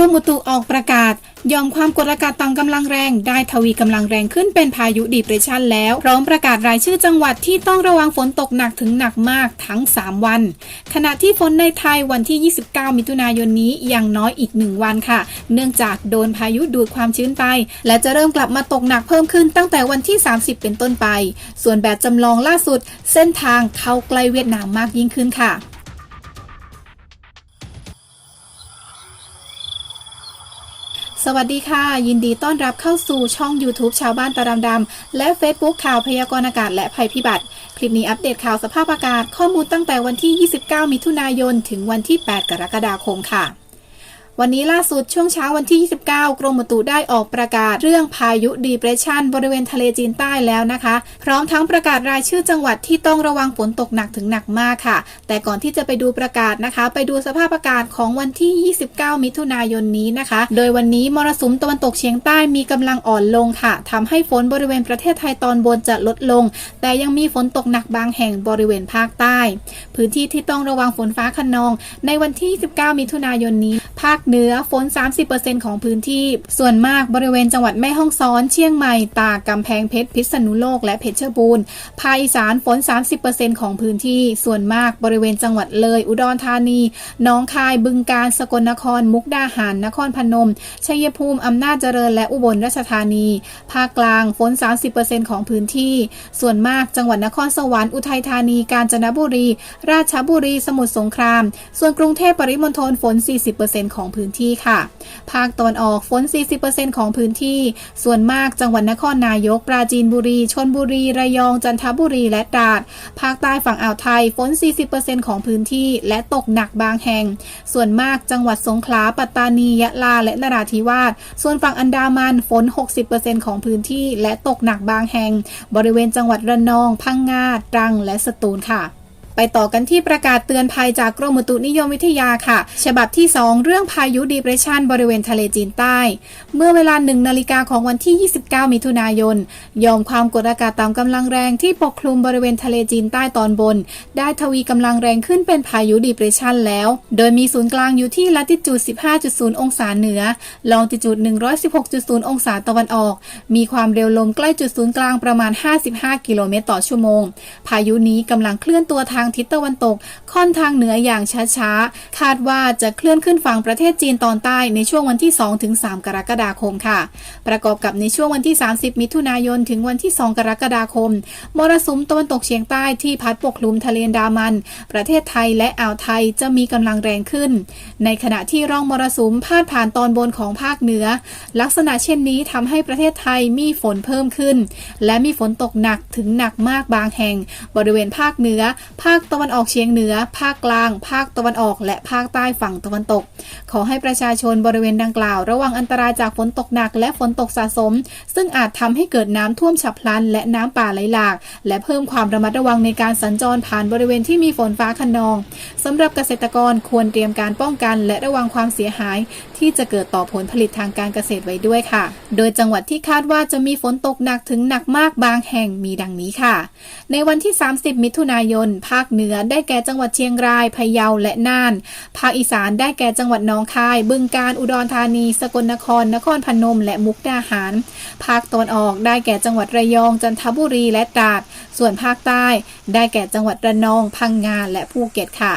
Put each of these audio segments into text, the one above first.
รมอุตุออกประกาศยอมความกดอากาศต่ำกำลังแรง ได้ทวีกำลังแรงขึ้นเป็นพายุดีเพรสชันแล้ว พร้อมประกาศรายชื่อจังหวัดที่ต้องระวังฝนตกหนักถึงหนักมากทั้ง 3 วัน ขณะที่ฝนในไทยวันที่ 29 มิถุนายนนี้ยังน้อยอีก 1 วันค่ะ เนื่องจากโดนพายุดูดความชื้นไป และจะเริ่มกลับมาตกหนักเพิ่มขึ้นตั้งแต่วันที่ 30 เป็นต้นไป ส่วนแบบจำลองล่าสุด เส้นทางเข้าใกล้เวียดนามมากยิ่งขึ้นค่ะ สวัสดีค่ะ ยินดีต้อนรับเข้าสู่ช่อง YouTube ชาวบ้านตะรำดำและ Facebook ข่าวพยากรณ์อากาศและภัยพิบัติ คลิปนี้อัปเดตข่าวสภาพอากาศข้อมูลตั้งแต่วันที่ 29 มิถุนายน ถึงวันที่ 8 กรกฎาคมค่ะ วันนี้ล่าสุดช่วงเช้าวันที่ 29 กรมอุตุได้ออกประกาศเรื่องพายุดีเพรสชันบริเวณทะเลจีนใต้แล้วนะคะ พร้อมทั้งประกาศรายชื่อจังหวัดที่ต้องระวังฝนตกหนักถึงหนักมากค่ะ แต่ก่อนที่จะไปดูประกาศนะคะ ไปดูสภาพอากาศของวันที่ 29 มิถุนายนนี้นะคะ โดยวันนี้มรสุมตะวันตกเฉียงใต้มีกำลังอ่อนลงค่ะทำให้ฝนบริเวณประเทศไทยตอนบนจะลดลง แต่ยังมีฝนตกหนักบางแห่งบริเวณภาคใต้ พื้นที่ที่ต้องระวังฝนฟ้าคะนอง ในวันที่19มิถุนายนนี้ภาคเหนือฝน 30%ของพื้นที่ ส่วนมากบริเวณจังหวัดแม่ฮ่องสอน เชียงใหม่ ตากกำแพงเพชรพิษณุโลกและเพชรบูรณ์ภาคอีสานฝน 30%ของพื้นที่ ส่วนมากบริเวณจังหวัดเลย อุดรธานีหนองคายบึงกาฬสกลนคร มุกดาหาร นครพนม ชัยภูมิอำนาจเจริญและอุบลราชธานี ภาคกลางฝน 30%ของพื้นที่ ส่วนมากจังหวัดนครสวรรค์อุทัยธานีกาญจนบุรี ราชบุรี สมุทรสงคราม ส่วนกรุงเทพปริมณฑลฝน 40%ของพื้นที่ค่ะ ภาคตะวันออกฝน 40%ของพื้นที่ ส่วนมากจังหวัดนครนายก ปราจีนบุรี ชนบุรี ระยอง จันทบุรี และตราด ภาคใต้ฝั่งอ่าวไทย ฝน 40%ของพื้นที่ และตกหนักบางแห่ง ส่วนมากจังหวัดสงขลา ปัตตานี ยะลา และนราธิวาส ส่วนฝั่งอันดามันฝน 60%ของพื้นที่ และตกหนักบางแห่ง บริเวณจังหวัดระนอง พังงา ตรัง และสตูลค่ะ ไปต่อกันที่ประกาศเตือนภัยจากกรมอุตุนิยมวิทยาค่ะ ฉบับที่ 2 เรื่องพายุดีเพรสชันบริเวณทะเลจีนใต้ เมื่อเวลา1นาฬิกาของวันที่ 29 มิถุนายนยอมความกดอากาศต่ำกำลังแรงที่ปกคลุมบริเวณทะเลจีนใต้ตอนบน ได้ทวีกำลังแรงขึ้นเป็นพายุดีเพรสชันแล้ว โดยมีศูนย์กลางอยู่ที่ลัติจูด 15.0 องศาเหนือ ลองติจูด 116.0 องศาตะวันออก มีความเร็วลมใกล้จุดศูนย์กลางประมาณ 55 กิโลเมตรต่อชั่วโมง พายุนี้กำลังเคลื่อนตัวทางทิศตะวันตก ค่อนทางเหนืออย่างช้าๆ คาดว่าจะเคลื่อนขึ้นฝั่งประเทศจีนตอนใต้ในช่วงวันที่ 2-3 กรกฎาคมค่ะ ประกอบกับในช่วงวันที่ 30 มิถุนายน ถึงวันที่ 2 กรกฎาคม มรสุมตะวันตกเฉียงใต้ที่พัดปกคลุมทะเลดามัน ประเทศไทยและอ่าวไทยจะมีกำลังแรงขึ้น ในขณะที่ร่องมรสุมพาดผ่านตอนบนของภาคเหนือ ลักษณะเช่นนี้ทำให้ประเทศไทยมีฝนเพิ่มขึ้น และมีฝนตกหนักถึงหนักมากบางแห่ง บริเวณภาคเหนือ ภาคคตะวันออกเฉียงเหนือ ภาคกลาง ภาคตะวันออก และภาคใต้ฝั่งตะวันตก ขอให้ประชาชนบริเวณดังกล่าว ระวังอันตรายจากฝนตกหนักและฝนตกสะสม ซึ่งอาจทำให้เกิดน้ำท่วมฉับพลัน และน้ำป่าไหลหลาก และเพิ่มความระมัดระวังในการสัญจรผ่านบริเวณที่มีฝนฟ้าคะนองสำหรับเกษตรกรควรเตรียมการป้องกัน และระวังความเสียหาย ที่จะเกิดต่อผลผลิตทางการเกษตรไว้ด้วยค่ะ โดยจังหวัดที่คาดว่าจะมีฝนตกหนักถึงหนักมากบางแห่งมีดังนี้ค่ะ ในวันที่ 30 มิถุนายน ภาคเหนือได้แก่จังหวัดเชียงรายพะเยาและน่าน ภาคอีสานได้แก่จังหวัดหนองคาย บึงกาฬอุดรธานี สกลนคร นครพนม และมุกดาหาร ภาคตะวันออกได้แก่จังหวัดระยอง จันทบุรีและตราด ส่วนภาคใต้ ได้แก่จังหวัดระนอง พังงาและภูเก็ตค่ะ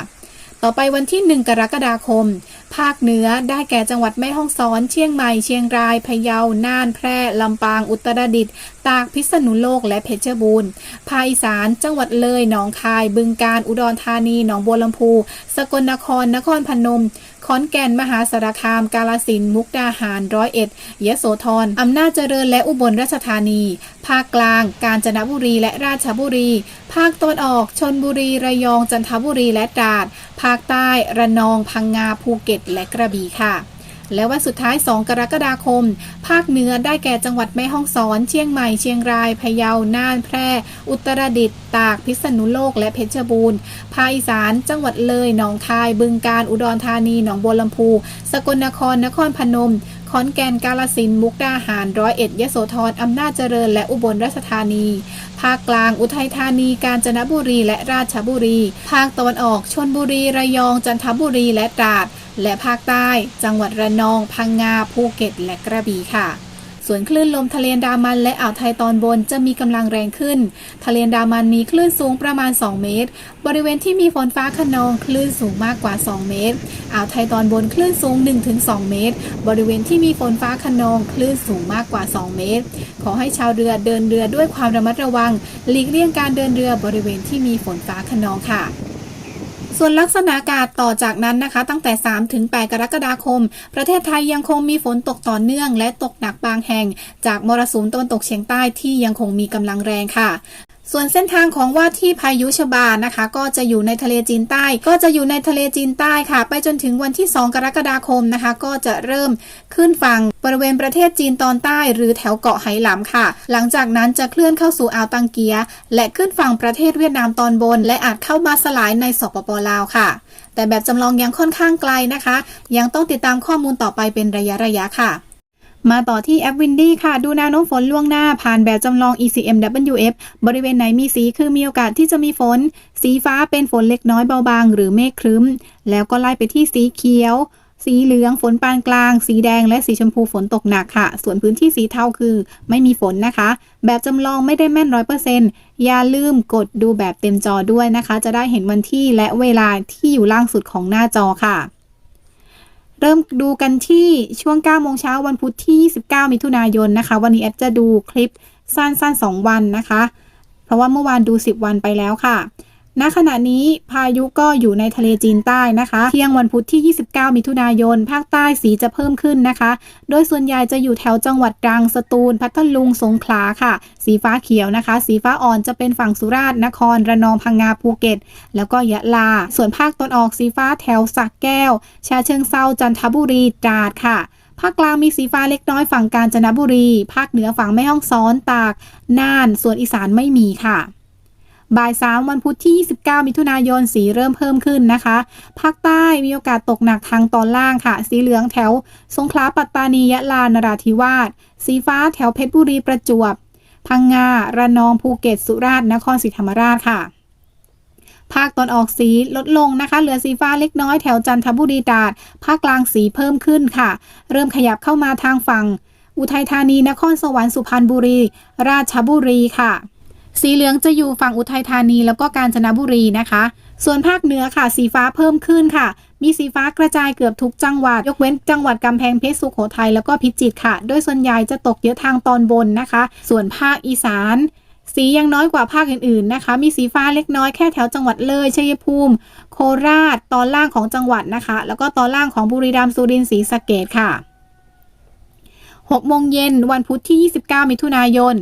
ต่อไปวันที่ 1 กรกฎาคม ภาคเหนือได้แก่จังหวัดแม่ฮ่องสอน เชียงใหม่ เชียงราย พะเยา น่าน แพร่ ลำปาง อุตรดิตถ์ ตาก พิษณุโลก และเพชรบูรณ์ ภาคอีสาน จังหวัดเลย หนองคาย บึงกาฬ อุดรธานี หนองบัวลำพู สกลนคร นครพนม ขอนแก่นมหาสารคาม กาลสินมุกดาหารร้อยเอ็ดยโสธรอำนาจเจริญและอุบลราชธานี ภาคกลาง กาญจนบุรีและราชบุรี ภาคตะวันออกชนบุรีระยองจันทบุรีและตราด ภาคใต้ระนองพังงาภูเก็ต และกระบี่ค่ะ และวันสุดท้าย 2 กรกฎาคม ภาคเหนือได้แก่จังหวัดแม่ฮ่องสอน เชียงใหม่ เชียงราย พะเยา น่าน แพร่ อุตรดิตถ์ ตาก พิษณุโลก และเพชรบูรณ์ ภาคอีสาน จังหวัดเลย หนองคาย บึงกาฬ อุดรธานี หนองบัวลำพู สกลนคร นครพนม ขอนแก่น กาลสินธุ์ มุกดาหาร ร้อยเอ็ด ยโสธร อำนาจเจริญ และอุบลราชธานี ภาคกลาง อุทัยธานี กาญจนบุรี และราชบุรี ภาคตะวันออก ชนบุรี ระยอง จันทบุรี และตราด และภาคใต้ จังหวัดระนอง พังงา ภูเก็ต และกระบี่ค่ะ ส่วนคลื่นลมทะเลดามันและอ่าวไทยตอนบนจะมีกำลังแรงขึ้น ทะเลดามันมีคลื่นสูงประมาณ 2 เมตร บริเวณที่มีฝนฟ้าขนองคลื่นสูงมากกว่า 2 เมตร อ่าวไทยตอนบนคลื่นสูง 1-2 เมตร บริเวณที่มีฝนฟ้าขนองคลื่นสูงมากกว่า 2 เมตร ขอให้ชาวเรือเดินเรือด้วยความระมัดระวัง หลีกเลี่ยงการเดินเรือบริเวณที่มีฝนฟ้าขนองค่ะ ส่วนลักษณะอากาศต่อจากนั้นนะคะ ตั้งแต่ 3 ถึง 8 กรกฎาคม ประเทศไทยยังคงมีฝนตกต่อเนื่อง และตกหนักบางแห่ง จากมรสุมตะวันตกเฉียงใต้ที่ยังคงมีกำลังแรงค่ะ ส่วนเส้นทางของว่าที่พายุชบานะคะ ก็จะอยู่ในทะเลจีนใต้ ก็จะอยู่ในทะเลจีนใต้ค่ะ ไปจนถึงวันที่ 2 กรกฎาคมนะคะ ก็จะเริ่มขึ้นฝั่งบริเวณประเทศจีนตอนใต้หรือแถวเกาะไหหลำค่ะ หลังจากนั้นจะเคลื่อนเข้าสู่อ่าวตังเกีย และขึ้นฝั่งประเทศเวียดนามตอนบน และอาจเข้ามาสลายในสปปลาวค่ะ แต่แบบจำลองยังค่อนข้างไกลนะคะ ยังต้องติดตามข้อมูลต่อไปเป็นระยะระยะค่ะ มาต่อที่แอป Windy ค่ะ ดูแนวโน้มฝนล่วงหน้าผ่านแบบจำลอง ECMWF บริเวณไหนมีสีคือมีโอกาสที่จะมีฝน สีฟ้าเป็นฝนเล็กน้อยเบาบางหรือเมฆครึ้ม แล้วก็ไล่ไปที่สีเขียว สีเหลืองฝนปานกลาง สีแดงและสีชมพูฝนตกหนักค่ะ ส่วนพื้นที่สีเทาคือไม่มีฝนนะคะ แบบจำลองไม่ได้แม่นร้อยเปอร์เซ็นต์อย่าลืมกดดูแบบเต็มจอด้วยนะคะ จะได้เห็นวันที่และเวลาที่อยู่ล่างสุดของหน้าจอค่ะ เริ่มดูกันที่ช่วง9โมงเช้าวันพุธที่ 29 มิถุนายนนะคะ วันนี้แอดจะดูคลิปสั้นๆ 2 วันนะคะ เพราะว่าเมื่อวานดู 10 วันไปแล้วค่ะ ณขณะนี้พายุก็อยู่ในทะเลจีนใต้นะคะ เที่ยงวันพุธที่ 29 มิถุนายน ภาคใต้สีจะเพิ่มขึ้นนะคะ โดยส่วนใหญ่จะอยู่แถวจังหวัดตรัง สตูล พัทลุง สงขลาค่ะ สีฟ้าเขียวนะคะ สีฟ้าอ่อนจะเป็นฝั่งสุราษฎร์ นคร ระนอง พังงา ภูเก็ต แล้วก็ยะลา ส่วนภาคตะวันออกสีฟ้าแถวสักแก้ว ชาเชิงเซา จันทบุรี ตราดค่ะภาคกลางมีสีฟ้าเล็กน้อยฝั่งกาญจนบุรี ภาคเหนือฝั่งแม่ฮ่องสอน ตาก น่าน ส่วนอีสานไม่มีค่ะ บ่ายสามวันพุธที่ 29 มิถุนายนสีเริ่มเพิ่มขึ้นนะคะ ภาคใต้มีโอกาสตกหนักทางตอนล่างค่ะ สีเหลืองแถว สงขลาปัตตานียะลานราธิวาสสีฟ้าแถวเพชรบุรีประจวบ พังงาระนองภูเก็ตสุราษฎร์นครศรีธรรมราชค่ะภาคตอนออกสีลดลงนะคะ เหลือสีฟ้าเล็กน้อยแถวจันทบุรีตราดภาคกลางสีเพิ่มขึ้นค่ะ เริ่มขยับเข้ามาทางฝั่ง อุทัยธานีนครสวรรค์สุพรรณบุรี ราชบุรีค่ะ สีเหลืองจะอยู่ฝั่งอุทัยธานีแล้วก็กาญจนบุรีนะคะ ส่วนภาคเหนือค่ะ สีฟ้าเพิ่มขึ้นค่ะ มีสีฟ้ากระจายเกือบทุกจังหวัด ยกเว้นจังหวัดกำแพงเพชรสุโขทัยแล้วก็พิจิตรค่ะ โดยส่วนใหญ่จะตกเยอะทางตอนบนนะคะ ส่วนภาคอีสาน สียังน้อยกว่าภาคอื่นๆนะคะ มีสีฟ้าเล็กน้อยแค่แถวจังหวัดเลยชัยภูมิ โคราช ตอนล่างของจังหวัดนะคะ แล้วก็ตอนล่างของบุรีรัมย์สุรินทร์ศรีสะเกษค่ะ6โมงเย็นวันพุธที่ 29 มิถุนายน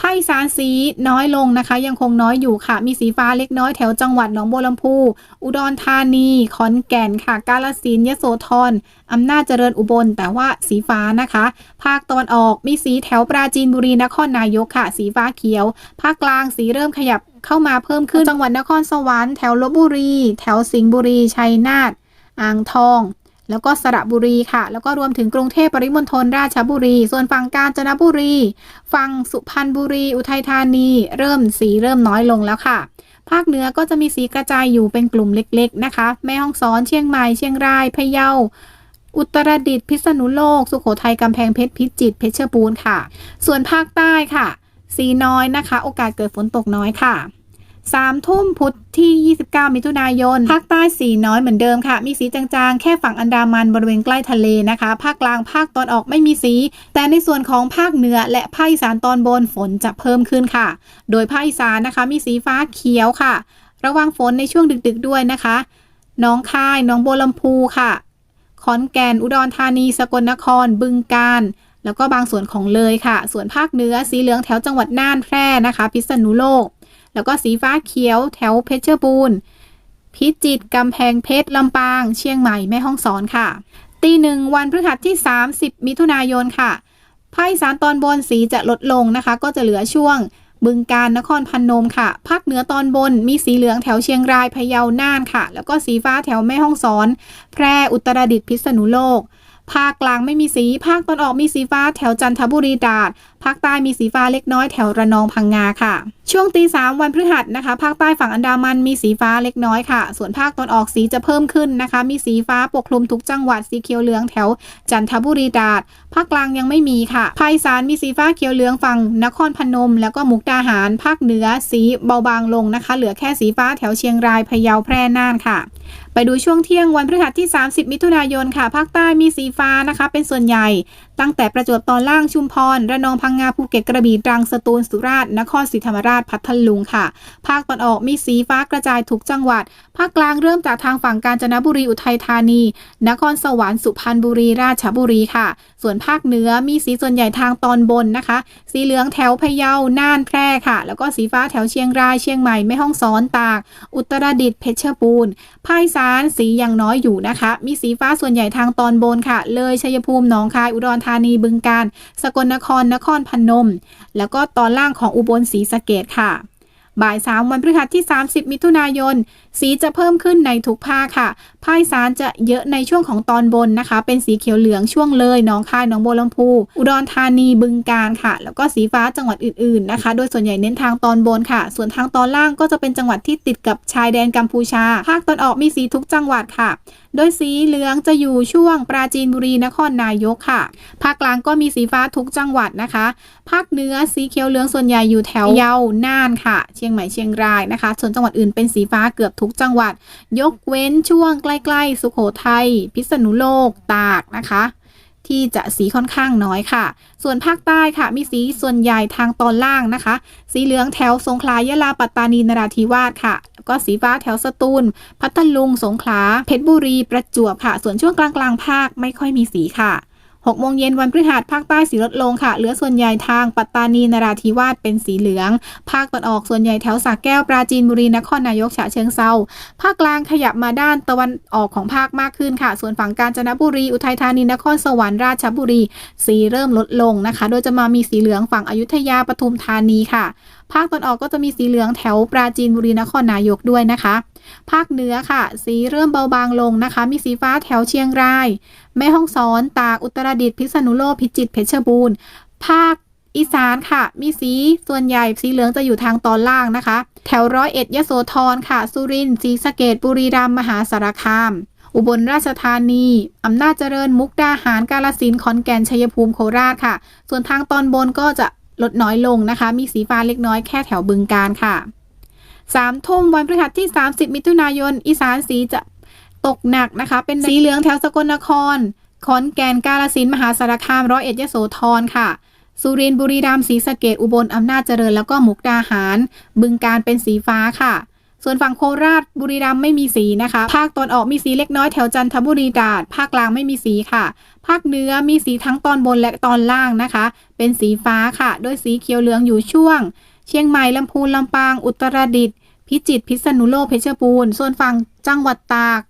ภาคอีสานสีน้อยลงนะคะ ยังคงน้อยอยู่ค่ะ มีสีฟ้าเล็กน้อยแถวจังหวัดหนองบัวลำพู อุดรธานี ขอนแก่นค่ะ กาฬสินธุ์ยโสธรอำนาจเจริญอุบล แต่ว่าสีฟ้านะคะ ภาคตะวันออกมีสีแถวปราจีนบุรีนครนายกค่ะ สีฟ้าเขียว ภาคกลางสีเริ่มขยับเข้ามาเพิ่มขึ้นจังหวัดนครสวรรค์แถวลบบุรี แถวสิงห์บุรีชัยนาทอ่างทอง แล้วก็สระบุรีค่ะ แล้วก็รวมถึงกรุงเทพปริมณฑลราชบุรี ส่วนฝั่งกาญจนบุรี ฝั่งสุพรรณบุรี อุทัยธานี เริ่มสีเริ่มน้อยลงแล้วค่ะ ภาคเหนือก็จะมีสีกระจายอยู่เป็นกลุ่มเล็กๆนะคะ แม่ฮ่องสอนเชียงใหม่เชียงรายพะเยาอุตรดิตถ์พิษณุโลก สุโขทัยกำแพงเพชรพิจิตรเพชรบูรณ์ค่ะ ส่วนภาคใต้ค่ะ สีน้อยนะคะ โอกาสเกิดฝนตกน้อยค่ะ สามทุ่มพุธที่ 29 มิถุนายน ภาคใต้สีน้อยเหมือนเดิมค่ะ มีสีจางๆ แค่ฝั่งอันดามันบริเวณใกล้ทะเลนะคะ ภาคกลางภาคตอนออกไม่มีสี แต่ในส่วนของภาคเหนือและภาคอีสานตอนบนฝนจะเพิ่มขึ้นค่ะ โดยภาคอีสานนะคะ มีสีฟ้าเขียวค่ะ ระวังฝนในช่วงดึกๆด้วยนะคะหน้องคายหน้องบัวลำพูค่ะ ขอนแก่น อุดรธานี สกลนคร บึงกาฬแล้วก็บางส่วนของเลยค่ะ ส่วนภาคเหนือสีเหลืองแถวจังหวัดน่านแพร่นะคะ พิษณุโลก แล้วก็สีฟ้าเขียวแถวเพชรบูรณ์ พิจิตรกำแพงเพชรลำปาง เชียงใหม่แม่ฮ่องสอนค่ะ ตีหนึ่งวันพฤหัสที่ 30 มิถุนายนค่ะภาคอีสานตอนบนสีจะลดลงนะคะ ก็จะเหลือช่วงบึงการนครพนมค่ะ ภาคเหนือตอนบนมีสีเหลืองแถวเชียงรายพะเยาน่านค่ะ แล้วก็สีฟ้าแถวแม่ฮ่องสอน แพร่อุตรดิตถ์พิษณุโลก ภาคกลางไม่มีสี ภาคตอนออกมีสีฟ้าแถวจันทบุรีตราด ภาคใต้มีสีฟ้าเล็กน้อยแถวระนองพังงาค่ะ ช่วงตีสามวันพฤหัสนะคะ ภาคใต้ฝั่งอันดามันมีสีฟ้าเล็กน้อยค่ะ ส่วนภาคตอนออกสีจะเพิ่มขึ้นนะคะ มีสีฟ้าปกคลุมทุกจังหวัดสีเขียวเหลืองแถวจันทบุรีตราด ภาคกลางยังไม่มีค่ะภาคอีสานมีสีฟ้าเขียวเหลืองฝั่งนครพนม แล้วก็มุกดาหาร ภาคเหนือสีเบาบางลงนะคะ เหลือแค่สีฟ้าแถวเชียงรายพะเยาแพร่น่านค่ะ ไปดูช่วงเที่ยงวันพฤหัสที่ 30 มิถุนายนค่ะ ภาคใต้มีสีฟ้านะคะ เป็นส่วนใหญ่ ตั้งแต่ประจวบตอนล่างชุมพร ระนองพังงาภูเก็ตกระบี่ตรังสตูลสุราษฎร์นครศรีธรรมราชพัทลุงค่ะ ภาคตอนออกมีสีฟ้ากระจายทุกจังหวัด ภาคกลางเริ่มจากทางฝั่งกาญจนบุรีอุทัยธานี นครสวรรค์สุพรรณบุรีราชบุรีค่ะ ส่วนภาคเหนือมีสีส่วนใหญ่ทางตอนบนนะคะ สีเหลืองแถวพะเยาน่านแพร่ค่ะ แล้วก็สีฟ้าแถวเชียงรายเชียงใหม่แม่ฮ่องสอนตาก อุตรดิตถ์เพชรบูรณ์ภาคอีสานสียังน้อยอยู่นะคะ มีสีฟ้าส่วนใหญ่ทางตอนบนค่ะ เลยชัยภูมิหนองคายอุดรธานีบึงกาฬสกลนครนครพนม แล้วก็ตอนล่างของอุบลศรีสะเกดค่ะ บ่ายสามวันพฤหัสที่ 30 มิถุนายน สีจะเพิ่มขึ้นในทุกภาคค่ะ ภาคสานจะเยอะในช่วงของตอนบนนะคะ เป็นสีเขียวเหลืองช่วงเลยหนองคายหนองบัวลำพู อุดรธานีบึงกาฬค่ะ แล้วก็สีฟ้าจังหวัดอื่นๆนะคะ โดยส่วนใหญ่เน้นทางตอนบนค่ะ ส่วนทางตอนล่างก็จะเป็นจังหวัดที่ติดกับชายแดนกัมพูชา ภาคตอนออกมีสีทุกจังหวัดค่ะ โดยสีเหลืองจะอยู่ช่วงปราจีนบุรีนครนายกค่ะ ภาคกลางก็มีสีฟ้าทุกจังหวัดนะคะ ภาคเหนือสีเขียวเหลืองส่วนใหญ่อยู่แถวเยาน่านค่ะ เชียงใหม่เชียงรายนะคะ ส่วนจังหวัดอื่นเป็นสีฟ้าเกือบทุกจังหวัด ยกเว้นช่วงใกล้ ๆ สุโขทัยพิษณุโลกตากนะคะ ที่จะสีค่อนข้างน้อยค่ะ ส่วนภาคใต้ค่ะ มีสีส่วนใหญ่ทางตอนล่างนะคะ สีเหลืองแถวสงขลายะลาปัตตานีนราธิวาสค่ะแล้วก็สีฟ้าแถวสตูล พัทลุง สงขลา เพชรบุรี ประจวบค่ะ ส่วนช่วงกลางๆภาคไม่ค่อยมีสีค่ะ 6โมงเย็นวันพฤหัสภาคใต้สีลดลงค่ะ เหลือส่วนใหญ่ทางปัตตานีนราธิวาสเป็นสีเหลือง ภาคตะวันออกส่วนใหญ่แถวสระแก้วปราจีนบุรีนครนายกฉะเชิงเซาภาคกลางขยับมาด้านตะวันออกของภาคมากขึ้นค่ะ ส่วนฝั่งกาญจนบุรี อุทัยธานีนครสวรรค์ราชบุรี สีเริ่มลดลงนะคะ โดยจะมามีสีเหลืองฝั่งอยุธยาปทุมธานีค่ะ ภาคตะวันออกก็จะมีสีเหลืองแถวปราจีนบุรีนครนายกด้วยนะคะ ภาคเหนือค่ะ สีเริ่มเบาบางลงนะคะ มีสีฟ้าแถวเชียงราย แม่ฮ่องสอน ตากอุตรดิตถ์พิษณุโลกพิจิตรเพชรบูรณ์ ภาคอีสานค่ะ มีสีส่วนใหญ่สีเหลืองจะอยู่ทางตอนล่างนะคะ แถวร้อยเอ็ดยโสธรค่ะ สุรินทร์ศรีสะเกดบุรีรัมย์มหาสารคาม อุบลราชธานี อำนาจเจริญมุกดาหารกาฬสินธุ์ขอนแก่นชัยภูมิโคราชค่ะ ส่วนทางตอนบนก็จะ ลดน้อยลงนะคะ มีสีฟ้าเล็กน้อยแค่แถวบึงการค่ะสามทุ่มวันพฤหัสที่ 30 มิถุนายน อีสานสีจะตกหนักนะคะ เป็นสีเหลืองแถวสกลนคร ขอนแก่นกาฬสินมหาสารคามร้อยเอ็ดยโสธรค่ะ สุรินทร์บุรีรัมย์ศรีสะเกดอุบลอำนาจเจริญแล้วก็มุกดาหาร บึงการเป็นสีฟ้าค่ะ ส่วนฝั่งโคราชบุรีรัมย์ไม่มีสีนะคะ ภาคตอนออกมีสีเล็กน้อยแถวจันทบุรีตราดภาคกลางไม่มีสีค่ะ ภาคเหนือมีสีทั้งตอนบนและตอนล่างนะคะ เป็นสีฟ้าค่ะ โดยสีเขียวเหลืองอยู่ช่วง เชียงใหม่ลำพูนลำปาง อุตรดิตถ์พิจิตรพิษณุโลกเพชรบูรณ์ส่วนฝั่งจังหวัดตาก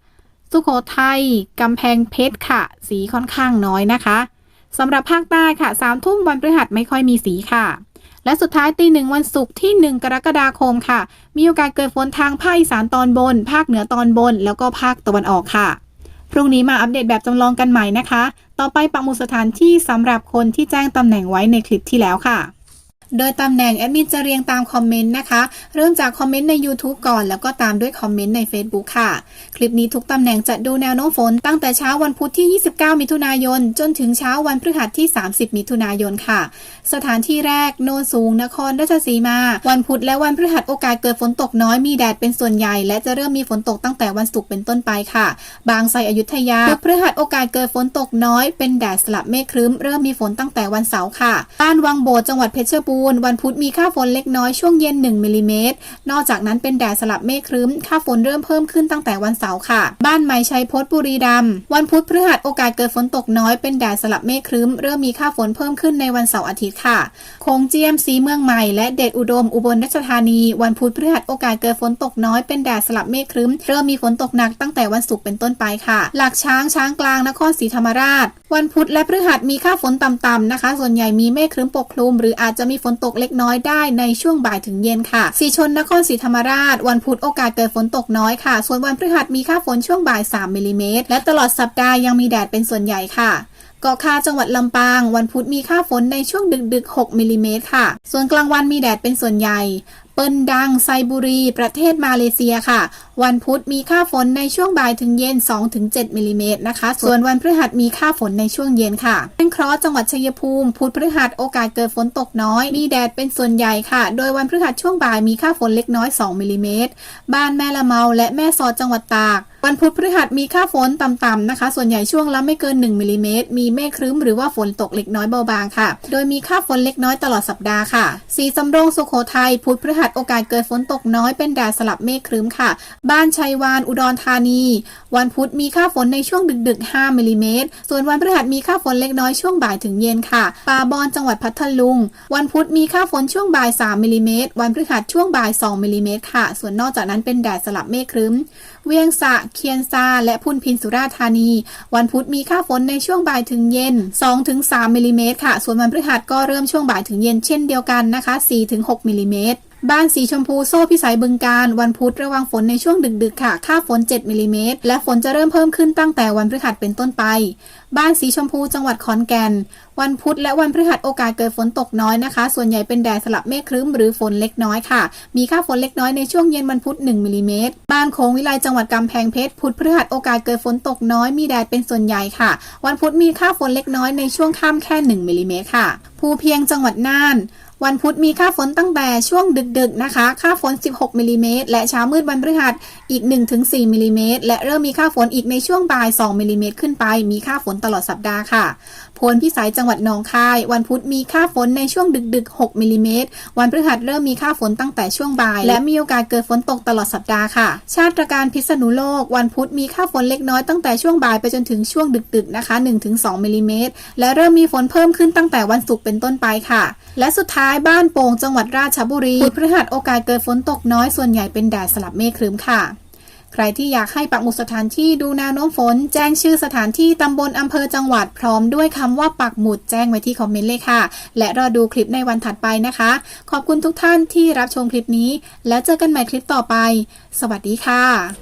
สุโขทัยกำแพงเพชรค่ะ สีค่อนข้างน้อยนะคะสำหรับภาคใต้ค่ะสามทุ่มวันพฤหัสไม่ค่อยมีสีค่ะ และสุดท้ายตีหนึ่งวันศุกร์ที่ 1 กรกฎาคมค่ะ มีโอกาสเกิดฝนทางภาคอีสานตอนบน ภาคเหนือตอนบน แล้วก็ภาคตะวันออกค่ะ พรุ่งนี้มาอัปเดตแบบจำลองกันใหม่นะคะ ต่อไปปักหมุดสถานที่สำหรับคนที่แจ้งตำแหน่งไว้ในคลิปที่แล้วค่ะ โดยตำแหน่งแอดมินจะเรียงตามคอมเมนต์นะคะ เริ่มจากคอมเมนต์ใน YouTube ก่อน แล้วก็ตามด้วยคอมเมนต์ใน Facebook ค่ะ คลิปนี้ทุกตำแหน่งจะดูแนวโน้มฝนตั้งแต่เช้าวันพุธที่ 29 มิถุนายน จนถึงเช้าวันพฤหัสที่ 30 มิถุนายนค่ะ สถานที่แรกโนนสูงนครราชสีมา วันพุธและวันพฤหัสโอกาสเกิดฝนตกน้อยมีแดดเป็นส่วนใหญ่ และจะเริ่มมีฝนตกตั้งแต่วันศุกร์เป็นต้นไปค่ะ บางไทรอยุธยาพฤหัสโอกาสเกิดฝนตกน้อยเป็นแดดสลับเมฆครึ้มเริ่มมีฝนตั้งแต่วันเสาร์ค่ะบ้านวังโบดจังหวัดเพชรบูรณ์วันพุธมีค่าฝนเล็กน้อยช่วงเย็น 1มิลลิเมตร นอกจากนั้นเป็นแดดสลับเมฆครึ้ม ค่าฝนเริ่มเพิ่มขึ้นตั้งแต่วันเสาร์ค่ะ บ้านไม้ชัยพจน์บุรีรัมย์วันพุธพฤหัสโอกาสเกิดฝนตกน้อยเป็นแดดสลับเมฆครึ้ม เริ่มมีค่าฝนเพิ่มขึ้นในวันเสาร์อาทิตย์ค่ะโคงเจียมสีเมืองใหม่และเดชอุดมอุบลราชธานี วันพุธพฤหัสโอกาสเกิดฝนตกน้อยเป็นแดดสลับเมฆครึ้ม เริ่มมีฝนตกหนักตั้งแต่วันศุกร์เป็นต้นไปค่ะ หลักช้างช้างกลางนครศรีธรรมราช วันพุธและพฤหัสมีค่าฝนต่ำๆนะคะ ส่วนใหญ่มีเมฆครึ้มปกคลุม หรืออาจจะมีฝนตกเล็กน้อยได้ในช่วงบ่ายถึงเย็นค่ะสีชนนครศรีธรรมราช วันพุธโอกาสเกิดฝนตกน้อยค่ะ ส่วนวันพฤหัสมีค่าฝนช่วงบ่าย 3มิลลิเมตรและตลอดสัปดาห์ยังมีแดดเป็นส่วนใหญ่ค่ะเกาะคาจังหวัดลำปาง วันพุธมีค่าฝนในช่วงดึก ๆ 6มิลลิเมตรค่ะ ส่วนกลางวันมีแดดเป็นส่วนใหญ่ เปินดังไซบุรี ประเทศมาเลเซียค่ะวันพุธมีค่าฝนในช่วงบ่ายถึงเย็น 2-7มิลลิเมตรนะคะ ส่วนวันพฤหัสมีค่าฝนในช่วงเย็นค่ะเป็นเคราะห์จังหวัดชัยภูมิ พุธพฤหัสโอกาสเกิดฝนตกน้อย มีแดดเป็นส่วนใหญ่ค่ะ โดยวันพฤหัสช่วงบ่ายมีค่าฝนเล็กน้อย 2มิลลิเมตร บ้านแม่ละเมาและแม่สอดจังหวัดตากวันพุธพฤหัสมีค่าฝนต่ำๆนะคะ ส่วนใหญ่ช่วงละไม่เกิน 1มิลลิเมตร มีเมฆครึ้มหรือว่าฝนตกเล็กน้อยเบาบางค่ะ โดยมีค่าฝนเล็กน้อยตลอดสัปดาห์ค่ะ สีสำโรงสุโขทัยพุธพฤหัสโอกาสเกิดฝนตกน้อยเป็นแดดสลับเมฆครึ้มค่ะบ้านชัยวาน อุดรธานี วันพุธมีค่าฝนในช่วงดึกๆ 5มิลลิเมตร ส่วนวันพฤหัสมีค่าฝนเล็กน้อยช่วงบ่ายถึงเย็นค่ะป่าบอนจังหวัดพัทลุง วันพุธมีค่าฝนช่วงบ่าย 3มิลลิเมตร วันพฤหัสช่วงบ่าย 2มิลลิเมตรค่ะ ส่วนนอกจากนั้นเป็นแดดสลับเมฆครึ้ม เวียงสะ เคียนซา และพุนพินสุราธานี วันพุธมีค่าฝนในช่วงบ่ายถึงเย็น 2-3มิลลิเมตรค่ะ ส่วนวันพฤหัสก็เริ่มช่วงบ่ายถึงเย็นเช่นเดียวกันนะคะ 4-6มิลลิเมตร บ้านสีชมพูโซ่พิสัยบึงการ วันพุธระวังฝนในช่วงดึกๆค่ะ ค่าฝน 7มิลลิเมตรและฝนจะเริ่มเพิ่มขึ้นตั้งแต่วันพฤหัสเป็นต้นไป บ้านสีชมพูจังหวัดขอนแก่น วันพุธและวันพฤหัสโอกาสเกิดฝนตกน้อยนะคะ ส่วนใหญ่เป็นแดดสลับเมฆครึ้มหรือฝนเล็กน้อยค่ะ มีค่าฝนเล็กน้อยในช่วงเย็นวันพุธ1มิลลิเมตรบ้านโค้งวิไลจังหวัดกำแพงเพชรพุธพฤหัสโอกาสเกิดฝนตกน้อยมีแดดเป็นส่วนใหญ่ค่ะ วันพุธมีค่าฝนเล็กน้อยในช่วงค่ำแค่1มิลลิเมตรค่ะภูเพียงจังหวัดน่าน วันพุธมีค่าฝนตั้งแต่ช่วงดึกๆนะคะ ค่าฝน 16มิลลิเมตรและเช้ามืดวันพฤหัสอีก 1-4มิลลิเมตรและเริ่มมีค่าฝนอีกในช่วงบ่าย 2มิลลิเมตรขึ้นไป มีค่าฝนตลอดสัปดาห์ค่ะ ลพิสัยจังหวัดหนองคาย วันพุธมีค่าฝนในช่วงดึก ๆ 6มิลลิเมตร วันพฤหัสเริ่มมีค่าฝนตั้งแต่ช่วงบ่าย และมีโอกาสเกิดฝนตกตลอดสัปดาห์ค่ะ ชาติการพิษณุโลก วันพุธมีค่าฝนเล็กน้อยตั้งแต่ช่วงบ่ายไปจนถึงช่วงดึก ๆ นะคะ 1-2มิลลิเมตร และเริ่มมีฝนเพิ่มขึ้นตั้งแต่วันศุกร์เป็นต้นไปค่ะ และสุดท้ายบ้านโป่งจังหวัดราชบุรีพฤหัสโอกาสเกิดฝนตกน้อยส่วนใหญ่เป็นแดดสลับเมฆครึ้มค่ะ ใครที่อยากให้ปักหมุดสถานที่ดูแนวโน้มฝน แจ้งชื่อสถานที่ตำบลอำเภอจังหวัดพร้อมด้วยคำว่าปักหมุดแจ้งไว้ที่คอมเมนต์เลยค่ะ และรอดูคลิปในวันถัดไปนะคะ ขอบคุณทุกท่านที่รับชมคลิปนี้ แล้วเจอกันใหม่คลิปต่อไป สวัสดีค่ะ